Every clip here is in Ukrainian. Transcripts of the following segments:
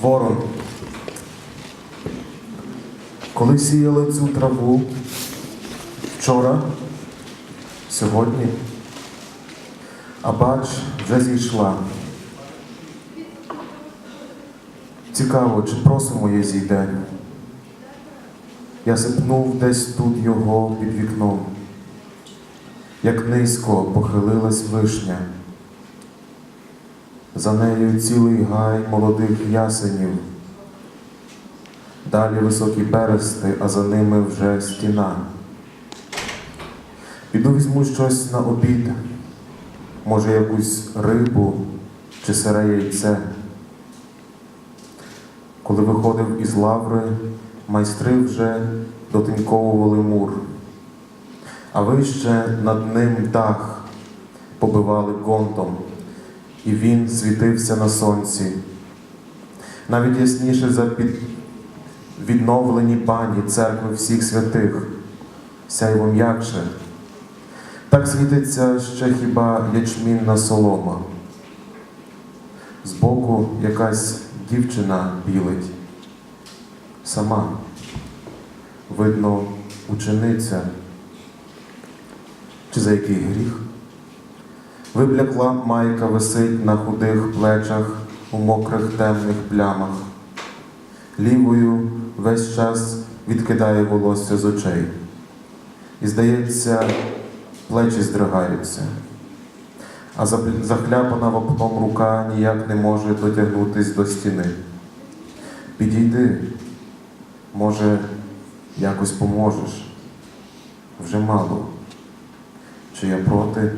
Ворон. Коли сіяли цю траву вчора, сьогодні, а бач, вже зійшла. Цікаво, чи просо моє зійде. Я сипнув десь тут його під вікном, як низько похилилась вишня. За нею цілий гай молодих ясенів. Далі високі берести, а за ними вже стіна. Піду візьму щось на обід, може якусь рибу чи сире яйце. Коли виходив із лаври, майстри вже дотиньковували мур, а вище над ним дах побивали гонтом, і він світився на сонці. Навіть ясніше за відновлені бані церкви всіх святих, сяйво м'якше. Так світиться ще хіба ячмінна солома. Збоку якась дівчина білить. Сама, видно, учениця. Чи за який гріх? Виблякла майка висить на худих плечах у мокрих темних плямах. Лівою весь час відкидає волосся з очей. І, здається, плечі здригаються, а захляпана вапном рука ніяк не може дотягнутись до стіни. Підійди, може, якось поможеш. Вже мало. Чи я проти?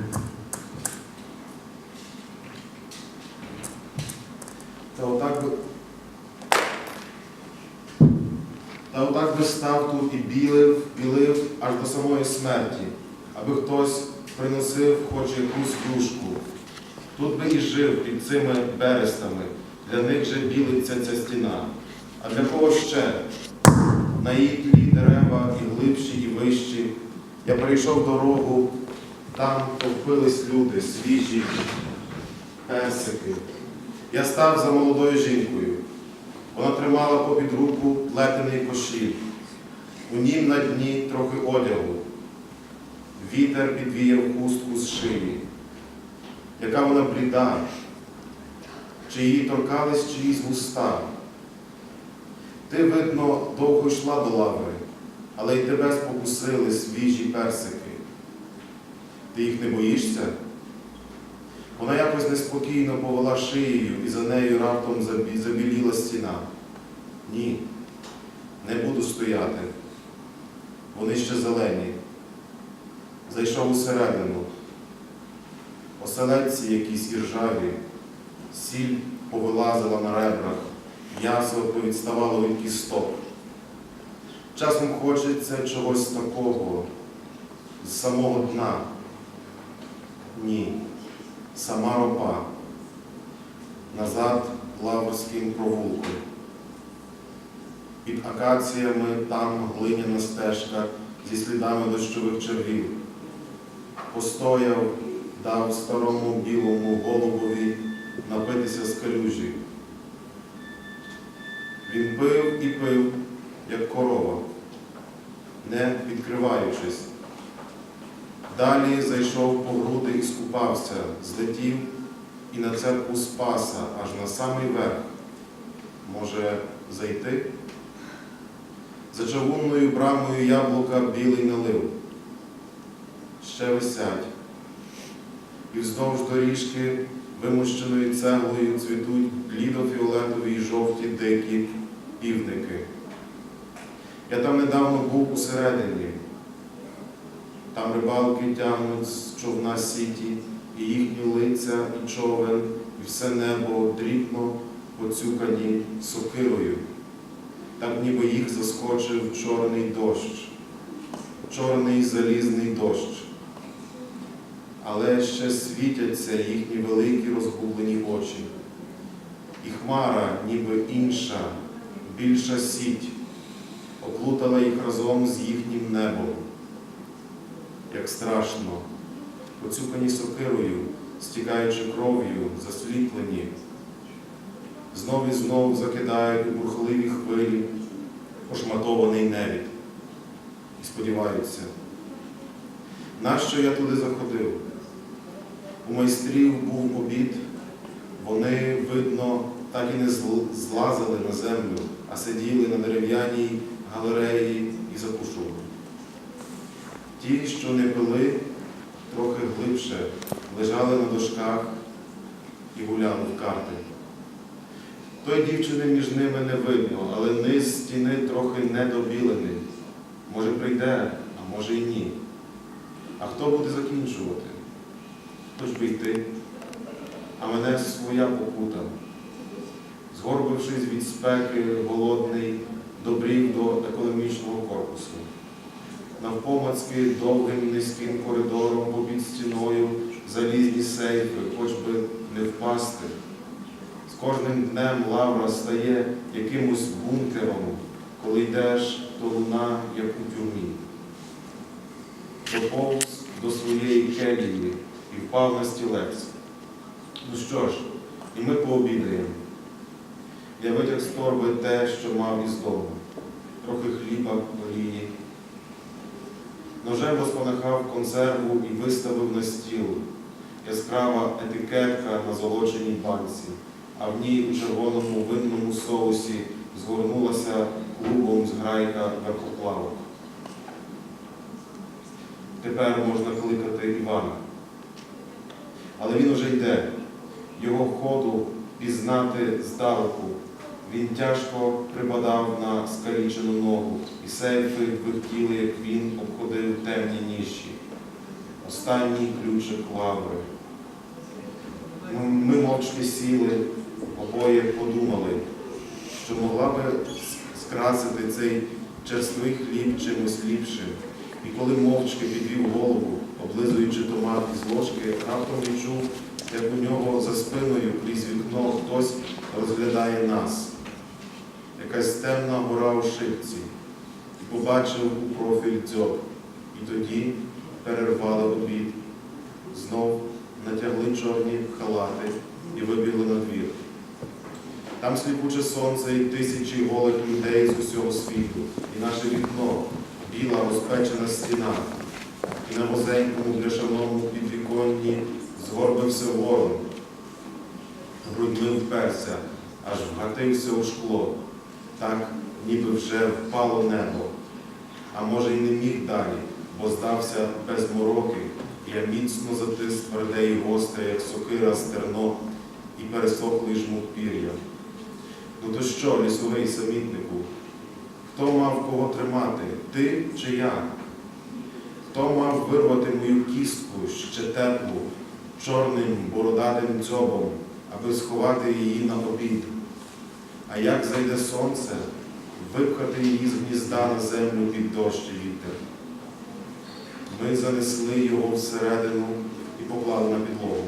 Отак. Та отак би став тут і білив, білив аж до самої смерті, аби хтось приносив хоч якусь юшку. Тут би і жив під цими берестами, для них же білиться ця стіна. А для кого ще? На її тлі дерева і глибші, і вищі. Я перейшов дорогу, там товпились люди, свіжі, персики. Я став за молодою жінкою. Вона тримала попід руку плетений кошіль. У нім на дні трохи одягу. Вітер підвіяв хустку з шиї. Яка вона бліда, чи її торкались чиїсь вуста. Ти, видно, довго йшла до лаври, але й тебе спокусили свіжі персики. Ти їх не боїшся? Вона якось неспокійно повела шиєю і за нею раптом забіліла стіна. Ні, не буду стояти. Вони ще зелені. Зайшов усередину. Оселедці якісь іржаві, сіль повилазила на ребрах, м'ясо повідставало від кісток. Часом хочеться чогось такого з самого дна. Ні сама ропа, назад Лаврським провулком. Під акаціями там глиняна стежка зі слідами дощових червів. Постояв, дав старому білому голубові напитися з калюжі. Він пив і пив, як корова, не відкриваючись. Далі зайшов по груди і скупався, злетів і на церкву Спаса, аж на самий верх. Може, зайти? За чавунною брамою яблука білий налив. Ще висять. І вздовж доріжки, вимощеної цеглою, цвітуть блідо-фіолетові й жовті дикі півники. Я там недавно був усередині. Там рибалки тягнуть з човна сіті, і їхні лиця, і човен, і все небо дрібно поцюкані сокирою, так ніби їх заскочив чорний дощ, чорний залізний дощ. Але ще світяться їхні великі розгублені очі. І хмара, ніби інша, більша сіть, оплутала їх разом з їхнім небом як страшно, поцюкані сокирою, стікаючи кров'ю, засліплені. знов і знов закидають у бурхливі хвилі пошматований невід. І сподіваються, нащо я туди заходив? У майстрів був обід, вони, видно, так і не злазили на землю, а сиділи на дерев'яній галереї і закушували. Ті, що не пили, трохи глибше, лежали на дошках і гуляли в карти. Той дівчини між ними не видно, але низ стіни трохи недобілений. Може прийде, а може і ні. А хто буде закінчувати? Хоч би йти, а мене своя покута. Згорбившись від спеки, голодний, добрів до економічного корпусу. Навпомацьки довгим низьким коридором попід стіною залізні сейфи, хоч би не впасти. З кожним днем лавра стає якимось бункером, коли йдеш, то луна, як у тюрмі. Доповз до своєї келії і впав на стілець. Ну що ж, і ми пообідаємо. Я витяг з торби те, що мав із дому. Трохи хліба, олії. Ножем розпанахав консерву і виставив на стіл. Яскрава етикетка на золоченій банці, а в ній у червоному винному соусі згорнулася клубом зграйка верхоплавок. Тепер можна кликати Івана. Але він уже йде. Його ходу пізнати здалеку. Він тяжко припадав на скалічену ногу, і сейфи вихтіли, як він обходив темні ніші. Останній ключик лаври. Ми, ми мовчки сіли, обоє подумали, що могла би скрасити цей черствий хліб чимось ліпшим. І коли мовчки підвів голову, облизуючи томат із ложки, раптом відчув, як у нього за спиною крізь вікно хтось розглядає нас. Якась темна гора у шипці. І побачив у профіль дзьоб. І тоді перервали обід. Знов натягли чорні халати і вибігли на двір. Там сліпуче сонце і тисячі голих людей з усього світу, і наше вікно, біла розпечена стіна, і на возенькому бляшаному підвіконні згорбився ворон, грудьми вперся, аж вгатився у шкло, так, ніби вже впало небо, а може й не міг далі, бо здався без мороки, я міцно затис тверде і гостре, як сокира стерно, і пересохлий жмут пір'я. Ну то що, лісовий самітнику? Хто мав кого тримати, ти чи я? Хто мав вирвати мою кістку ще теплу, чорним бородатим дзьобом, аби сховати її на обід? А як зайде сонце, випхати її з гнізда на землю під дощ і вітер? Ми занесли його всередину і поклали на підлогу.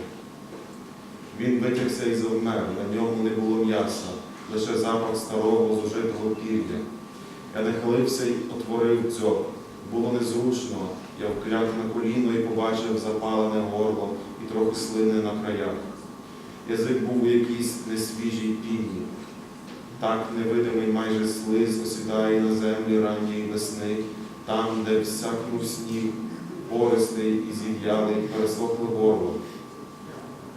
Він витягся і завмер, на ньому не було м'яса, лише запах старого зужитого пір'я. Я нахилився і отворив дзьоб. Було незручно, я вкляк на коліно і побачив запалене горло і трохи слини на краях. Язик був у якійсь несвіжій піні. Так невидимий майже слиз осідає на землі ранньої весни, там, де всякнув сніг, пористий і зів'ялий, пересохле горло.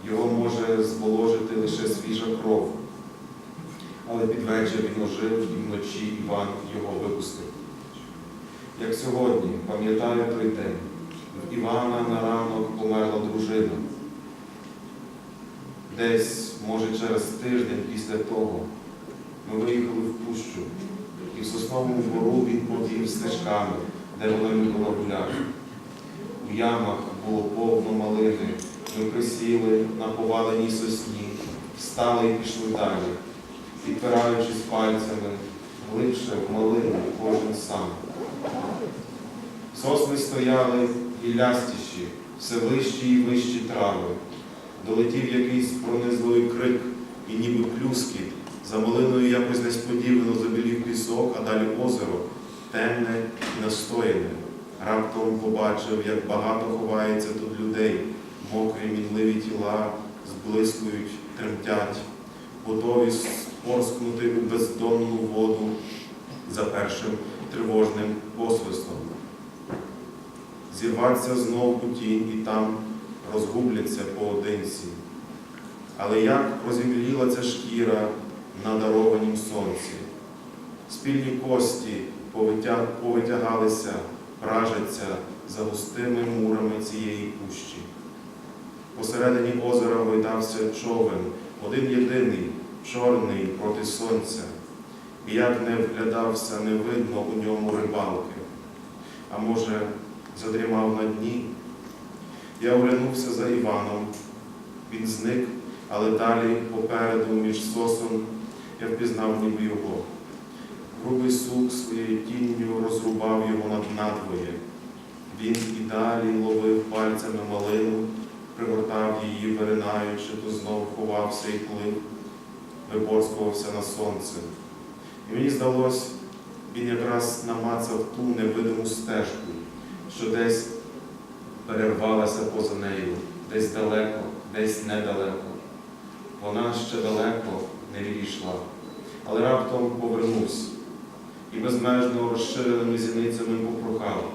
Його може зволожити лише свіжа кров. Але під вечір він ожив і вночі Іван його випустив. Як сьогодні, пам'ятаю той день, в Івана на ранок померла дружина. Десь, може, через тиждень після того, ми виїхали в пущу, і в сосновому бору він повів стежками, де вона любила гуляти. У ямах було повно малини. Ми присіли на поваленій сосні, встали і пішли далі, підпираючись пальцями, глибше в малину кожен сам. Сосни стояли гіллястіші, все вищі і вищі трави. Долетів якийсь пронизливий крик і ніби плюскіт. За малиною якось несподівано забілів пісок, а далі озеро, темне і настояне. Раптом побачив, як багато ховається тут людей, мокрі мінливі тіла, зблискують, тремтять. готові спорскнути у бездонну воду за першим тривожним посвистом. Зірваться знов у тінь і там розгубляться поодинці. Але як розімліла ця шкіра на дарованім сонці, спільні кості повитягалися, пражаться за густими мурами цієї пущі. Посередині озера гойдався човен, один єдиний, чорний проти сонця, і як не вглядався, не видно у ньому рибалки. А може, задрімав на дні. Я оглянувся за Іваном. Він зник, але далі попереду між сосом я впізнав ніби його. Грубий сук своєю тінню розрубав його над надвоє. Він і далі ловив пальцями малину, пригортав її, виринаючи, то знов ховався і плив, випорскувався на сонце. І мені здалось, він якраз намацав ту невидиму стежку, що десь перервалася поза нею, десь далеко, десь недалеко. Вона ще далеко не відійшла, але раптом повернувся і безмежно розширеними зіницями попрохав.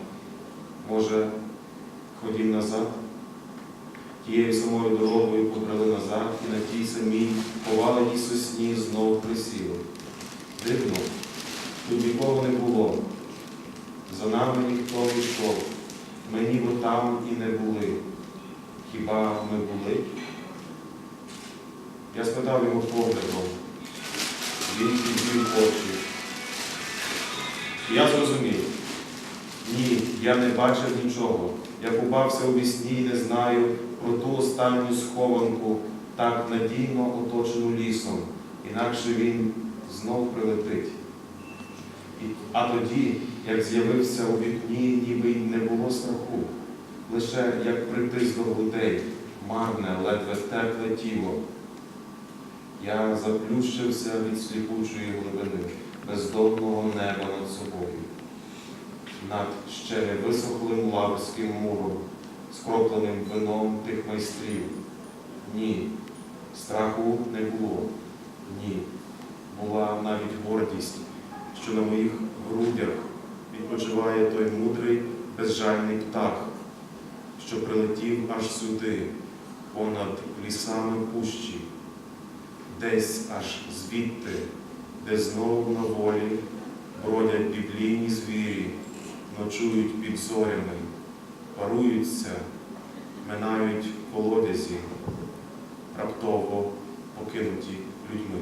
Може, ходім назад? Тією самою дорогою побрали назад і на тій самій поваленій сосні знов присіли. Дивно, тут нікого не було. За нами ніхто не йшов. Ми ніби там і не були. Хіба ми були? Я спитав його поглядом. Він підвів очі. Я зрозумів. Ні, я не бачив нічого. Я купався у вісні і не знаю про ту останню схованку, так надійно оточену лісом, інакше він знов прилетить. А тоді, як з'явився у вікні, ніби й не було страху, лише як притис до грудей, марне, ледве тепле тіло. Я заплющився від сліпучої глибини, бездонного неба над собою, над ще не висохлим лаврським муром, скропленим вином тих майстрів. Ні, страху не було. Ні, була навіть гордість, що на моїх грудях відпочиває той мудрий, безжальний птах, що прилетів аж сюди, понад лісами пущі, десь аж звідти, де знову на волі бродять біблійні звірі, ночують під зорями, паруються, минають колодязі, раптово покинуті людьми.